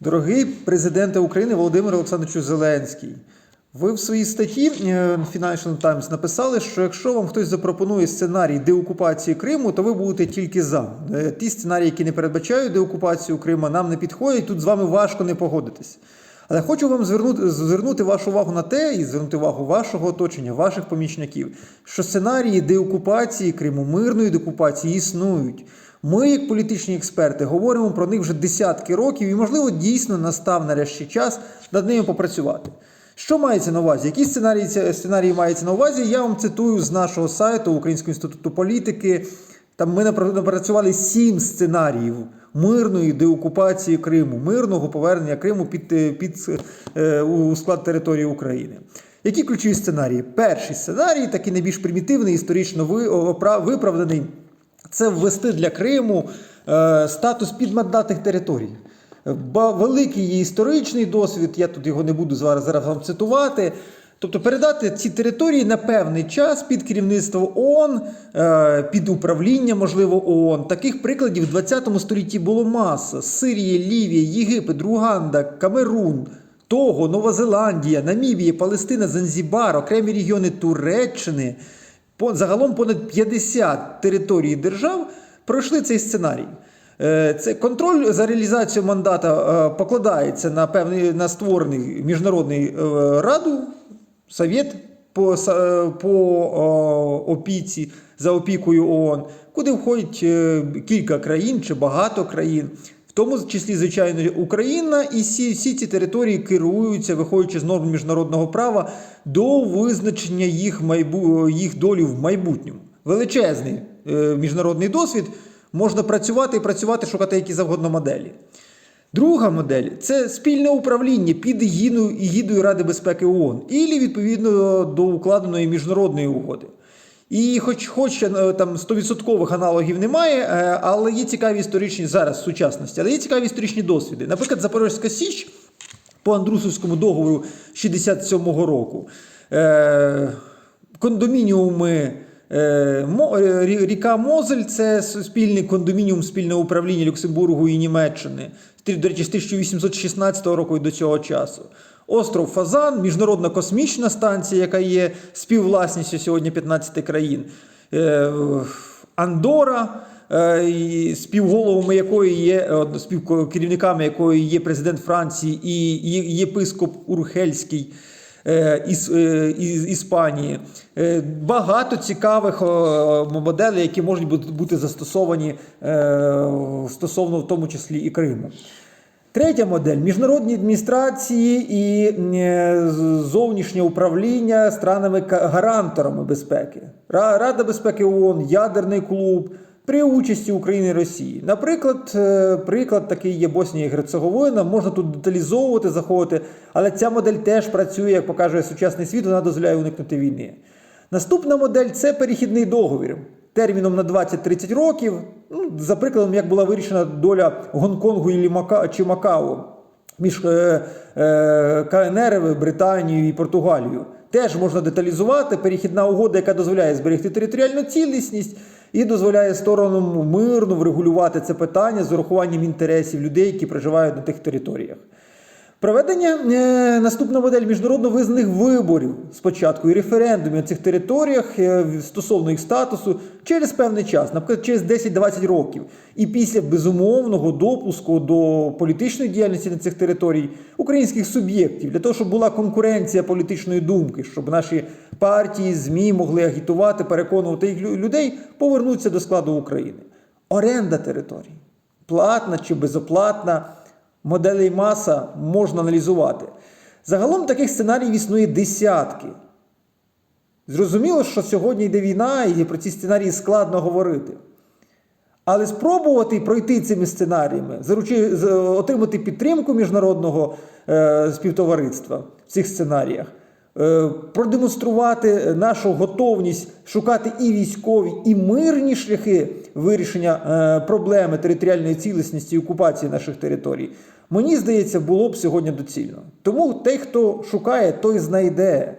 Дорогий президенте України Володимир Олександрович Зеленський, ви в своїй статті е, Financial Times написали, що якщо вам хтось запропонує сценарій деокупації Криму, то ви будете тільки за. Е, Ті сценарії, які не передбачають деокупацію Криму, нам не підходять, тут з вами важко не погодитись. Але хочу вам звернути, звернути вашу увагу на те і звернути увагу вашого оточення, ваших помічників, що сценарії деокупації Криму, мирної деокупації існують. Ми, як політичні експерти, говоримо про них вже десятки років, і, можливо, дійсно настав нарешті час над ними попрацювати. Що мається на увазі? Які сценарії, сценарії мається на увазі? Я вам цитую з нашого сайту Українського інституту політики. Там ми напрацювали сім сценаріїв мирної деокупації Криму, мирного повернення Криму під, е, під, е, у склад території України. Які ключові сценарії? Перший сценарій, такий найбільш примітивний, історично виправданий, це ввести для Криму е, статус підмандатних територій. Ба- Великий є історичний досвід, я тут його не буду зараз, зараз вам цитувати. Тобто передати ці території на певний час під керівництво ООН, е, під управління, можливо, ООН. Таких прикладів в 20 столітті було маса: Сирія, Лівія, Єгипет, Руганда, Камерун, Того, Нова Зеландія, Намібія, Палестина, Занзібар, окремі регіони Туреччини. Загалом понад 50 територій держав пройшли цей сценарій. Е, Це контроль за реалізацією мандата е, покладається на певний на створений міжнародний е, раду, совєт по, по опіці за опікою ООН, куди входять кілька країн чи багато країн. Тому числі, звичайно, Україна, і всі, всі ці території керуються, виходячи з норм міжнародного права, до визначення їх, майбу, їх долі в майбутньому. Величезний е, міжнародний досвід. Можна працювати і працювати, шукати які завгодно моделі. Друга модель це спільне управління під егідою Ради безпеки ООН, і відповідно до укладеної міжнародної угоди. І хоч, хоч е, там 100% аналогів немає, е, але є цікаві історичні зараз сучасності, але є цікаві історичні досвіди. Наприклад, Запорізька Січ по Андрусовському договору 67-го року. Е, кондомініуми. Ріка Мозель це спільний кондомініум, спільне управління Люксембургу і Німеччини. До речі, з 1816 року і до цього часу. Остров Фазан, міжнародна космічна станція, яка є співвласністю сьогодні 15 країн. Е, Андора, е, співголовами якої є е, співкерівниками якої є президент Франції і єпископ Урхельський із, із Іспанії. Багато цікавих моделей, які можуть бути- застосовані стосовно в тому числі і Криму. Третя модель міжнародні адміністрації і е, зовнішнє управління странами-гаранторами безпеки. Рада безпеки ООН, ядерний клуб при участі України і Росії. Наприклад, е, приклад такий є Боснія і Герцеговина. Можна тут деталізовувати, заходити, але ця модель теж працює, як показує сучасний світ, вона дозволяє уникнути війни. Наступна модель це перехідний договір терміном на 20-30 років. Ну, за прикладом, як була вирішена доля Гонконгу чи Макао між е, е, КНР, Британією і Португалією. Теж можна деталізувати перехідна угода, яка дозволяє зберегти територіальну цілісність і дозволяє сторонам мирно врегулювати це питання з урахуванням інтересів людей, які проживають на тих територіях. Проведення е, наступна модель міжнародно визнаних виборів спочатку і референдумів на цих територіях е, стосовно їх статусу через певний час, наприклад, через 10-20 років. І після безумовного допуску до політичної діяльності на цих територій українських суб'єктів для того, щоб була конкуренція політичної думки, щоб наші партії, ЗМІ могли агітувати, переконувати їх людей повернутися до складу України. Оренда територій, платна чи безоплатна. Моделей маса можна аналізувати. Загалом таких сценаріїв існує десятки. Зрозуміло, що сьогодні йде війна, і про ці сценарії складно говорити. Але спробувати пройти цими сценаріями, заручи, отримати підтримку міжнародного е, співтовариства в цих сценаріях, е, продемонструвати нашу готовність шукати і військові, і мирні шляхи вирішення е, проблеми територіальної цілісності і окупації наших територій, мені здається, було б сьогодні доцільно. Тому той, хто шукає, той знайде.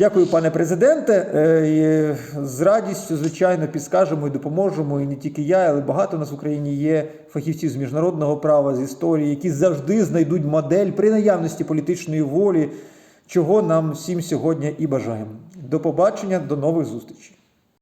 Дякую, пане президенте. Е, З радістю, звичайно, підскажемо і допоможемо. І не тільки я, але багато у нас в Україні є фахівців з міжнародного права, з історії, які завжди знайдуть модель при наявності політичної волі, чого нам всім сьогодні і бажаємо. До побачення, до нових зустрічей.